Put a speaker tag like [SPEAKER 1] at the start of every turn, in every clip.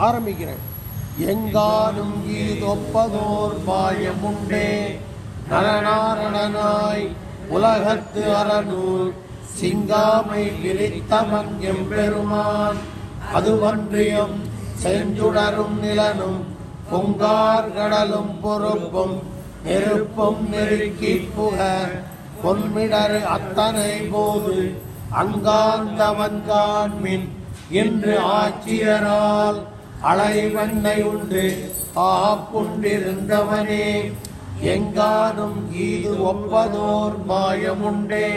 [SPEAKER 1] ஆரம்பிக்கிறேன். எங்கானும் ஈதொப்பதோர் பாயமுண்டே. நரநாரணனாய் உலகத்து அறநூல். சிங்காமை விரித்தவன் எம்பெருமான். அதுவன்றியும் செஞ்சுடரும் நிலனும். பொங்கார் கடலும் பொறுப்பும் நெருப்பும் நெருக்கி புக. பொன்மிடரு அத்தனை போது அங்காந்தவன் காண்மின். இன்று ஆட்சியரால் அலைவண்ணை உண்டு. ஆப்புண்டிருந்தவனே எங்கானும் ஈது ஒப்பதோர் மாயமுண்டே.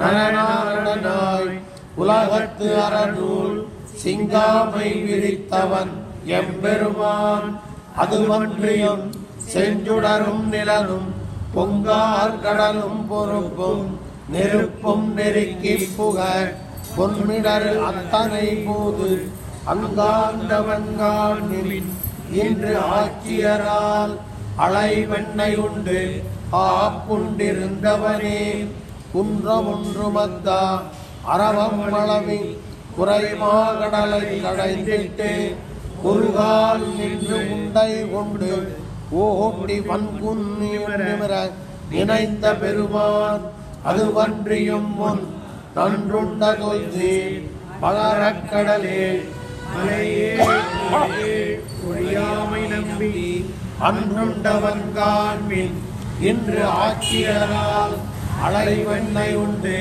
[SPEAKER 1] நரநாரணனாய் உலகத்து அறநூல் சிங்காமை விரித்தவன் எம்பெருமான். அதுவன்றியும் செஞ்சுடரும் நிலனும் பொங்கார் கடலும் பொறுப்பும் நெருப்பும் நெருக்கி புகழ் பொன்மிடர் அத்தனை போது அங்காண்டவன்காண்மின் இன்று ஆக்கியரால் அலைவெண்ணை உண்டு. ஆப்புண்டிருந்தவனே குன்றமொன்றுமத்தா அரவம் அளவி குறைமாகடலை கடைந்திட்டு குறுகால் நின்று உண்டை கொண்டு ஓட்டி பண்புன் நிமிர இணைந்த பெருமான் அது வன்றியும் முன் நன்றுண்ட கொல்சி பகரக்கடலே
[SPEAKER 2] மலையே நம்பி
[SPEAKER 1] அன்றுண்டவன் காண்பின் இன்று ஆட்சியரால் அலைவெண்ணை உண்டு.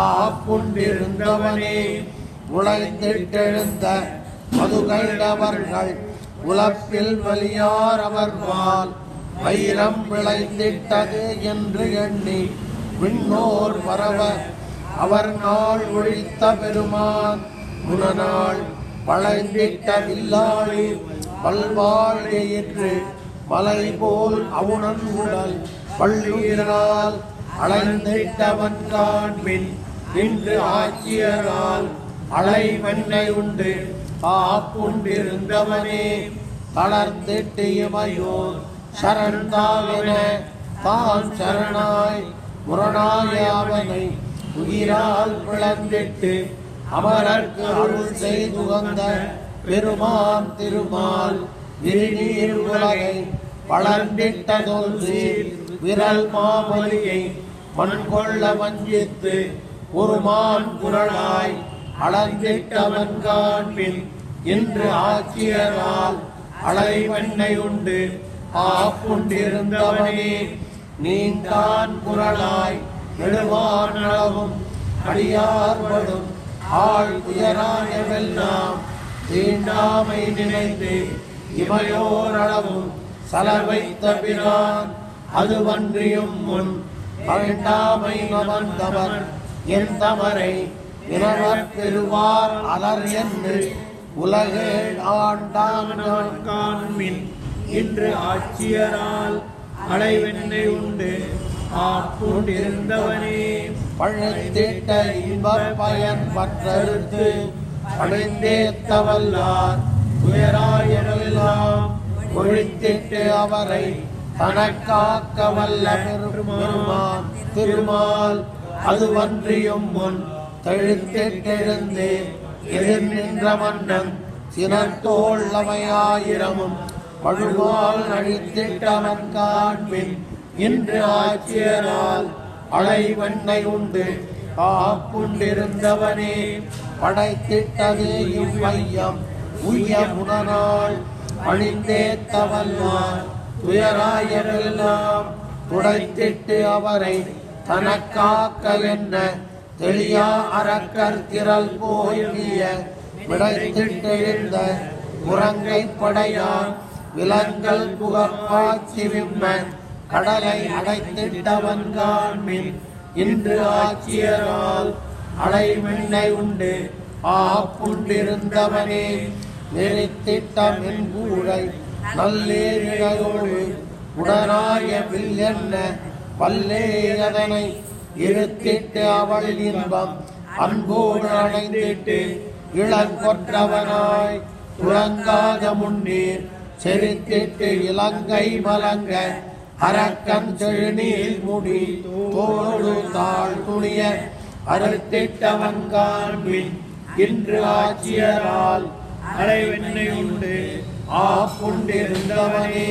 [SPEAKER 1] ஆப்புண்டிருந்தவனே உலகத்திட்டெழுந்த மதுகைடவர்கள் உழப்பில் வலியார் அவர்வால் வைரம் விளைந்திட்டது என்று எண்ணி விண்ணோர் பரவ அவர் நாள் ஒழித்த பெருமான் குணநாள் வளைந்திட்ட வில்லாளி பல்வாழியிற்று மலை போல் அவுணன் உடல் பள்ளியினால் அலைந்திட்டவன் பின் இன்று ஆட்சியரால் அலைவெண்ணை உண்டு. ஆப்புண்டிருந்தவனே தளர்ந்திட்டு இமையோர் சரண்தாவின தான் சரணாய் முரணாய அவனை உயிரால் பிளந்திட்டு அமரர்க்கு அருள் செய்து வந்த பெருமான் திருமால் விரிநீர் உலகை வளர்ந்திட்ட விரல் மாமொழியை மண் கொள்ள வஞ்சித்து ஒரு மான் குரலாய் அளந்திட்டவன் காண்பில் இன்று ஆட்சியரால் அலைவெண்ணை உண்டு. ஆப்புண்டிருந்தவனே நீந்தான் குரலாய் நெடுவான் அளவும் அடியார்படும் ஆள் உயரானவெல்லாம் தீண்டாமை நினைத்து இமையோரளவும் சலவைத்த பிரான் அது வன்றியும் முன் வேண்டாமை அமர்ந்தவர் என் தமரை இனவர் பெறுவார் அலர் என்று உலகே ஆண்டான்.
[SPEAKER 2] காண்மின். இன்று ஆட்சியரால் அலைவெண்ணை உண்டு. ஆப்புண்டிருந்தவனே
[SPEAKER 1] பழுத்திட்ட இன்பப் பயன் பற்றறுத்து பணிந்தேத்தவல்லார் துயராயரெல்லாம் ஒழித்திட்டு அவரை தனக்காக்க வல்ல பெருமான். திருமால் அது வன்றியும் முன் தெழுத்திட்டெழுந்து எதிர் நின்ற மன்னன் சினத்தோள் அவையாயிரமும் பழுவால் அழித்திட்டவன் காண்பின் இன்று ஆட்சியரால் அலைவெண்ணை உண்டு. காப்புண்டிருந்தவனே படைத்திட்டது இவ்வையம் உய்ய முனநாள் அழிந்தேத்தவல்லார் துயராயரெல்லாம் துடைத்திட்டு அவரை தனக்காக்க என்ன? தெளியா அறக்கர் திரள் போய்விய விடைத்திட்டிருந்த முரங்கை படையான் விலங்கல் புகப்பாச்சி விம்மன். கடலை அடைத்திட்டவன் காண்மின் இன்று ஆட்சியரால் அலைமெண்ணை உண்டு. ஆப்புண்டிருந்தவனே நெறித்திட்ட மென்பூரை நல்லேரிழையோடு உடனாய வில்லென்ன பல்லேயதனை இருத்திட்டு அவள் இன்பம் அன்போடு அடைந்திட்டு இளங்கொற்றவனாய் துறங்காத முன்னீர் செறித்திட்டு இலங்கை மலங்க அரக்கம் செழுநீர் முடி தோடு தாழ் துணிய அறுத்திட்டவன் காண்பின் இன்று ஆட்சியரால்
[SPEAKER 2] அலைவெண்ணை உண்டு.
[SPEAKER 1] ஆப்புண்டிருந்தவனே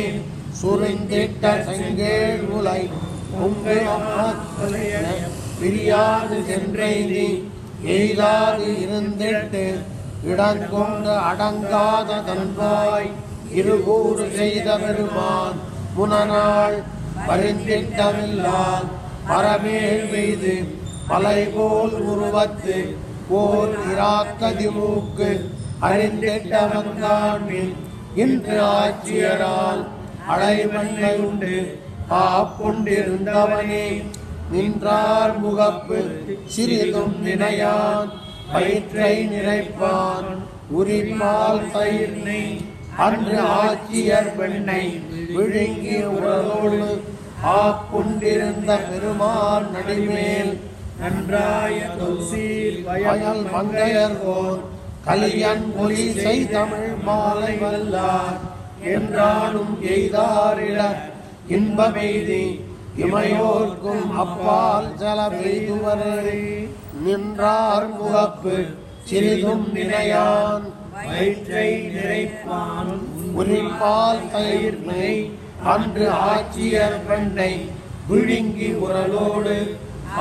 [SPEAKER 1] சுருந்திட்ட செங்கேழ் உலை உங்கள் அம்மத்தலைய பிரியாது சென்றெய்தி எய்தாது இருந்திட்டு இடங்கொண்டு அடங்காத தன்பாய் இருகூறு செய்த பெருமான் புனநாள் பரிந்திட்டமில்லால் பரமேல் மீது மலை போல் உருவத்து ஓர் இராக்கதி மூக்கு அறிந்திட்டவன் இன்று ஆட்சியரால் அலைவண்ணை உண்டு. காப்புண்டிருந்தவனே நின்றார் முகப்பு சிறிதும் நினையான் வயிற்றை நிறைப்பான் உரிப்பால் தயிர் நெய். அன்று ஆட்சியர் பெண்ணை விழுங்கி உறவோடு ஆப்புண்டிருந்த பெருமான் நடிமேல்
[SPEAKER 2] நன்றாய தொல்சீர்
[SPEAKER 1] வயல் மங்கையர்கோன் கலியன் மொழி செய்தமிழ் மாலை வல்லார் என்றாலும் எய்தாரிட இன்பமெய்தி இமையோர்க்கும் அப்பால் செல பெய்துவரே நின்றார் முகப்பு சிறிதும் நினையான்
[SPEAKER 2] வயிற்றை நிறைப்பான்.
[SPEAKER 1] உரிப்பால் தயிர்மை அன்று ஆட்சியர் பெண்ணை விழுங்கி உரலோடு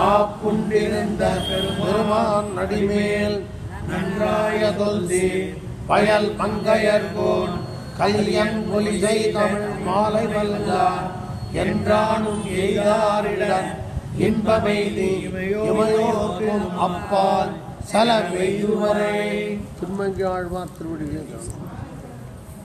[SPEAKER 1] ஆப்புண்டிருந்த பெருமான் நடிமேல் நன்றாய தொல்தி. பயல் மங்கையர்கோன் கல்யன் ஒலிசை தமிழ் மாலை வல்லார் என்றானும் எய்தாரிடன் இன்பமெய்தி இமையோர்க்கும் அப்பால் செல பெய்துவரே திருமங்கி ஆழ்வார் திருவடிகள்.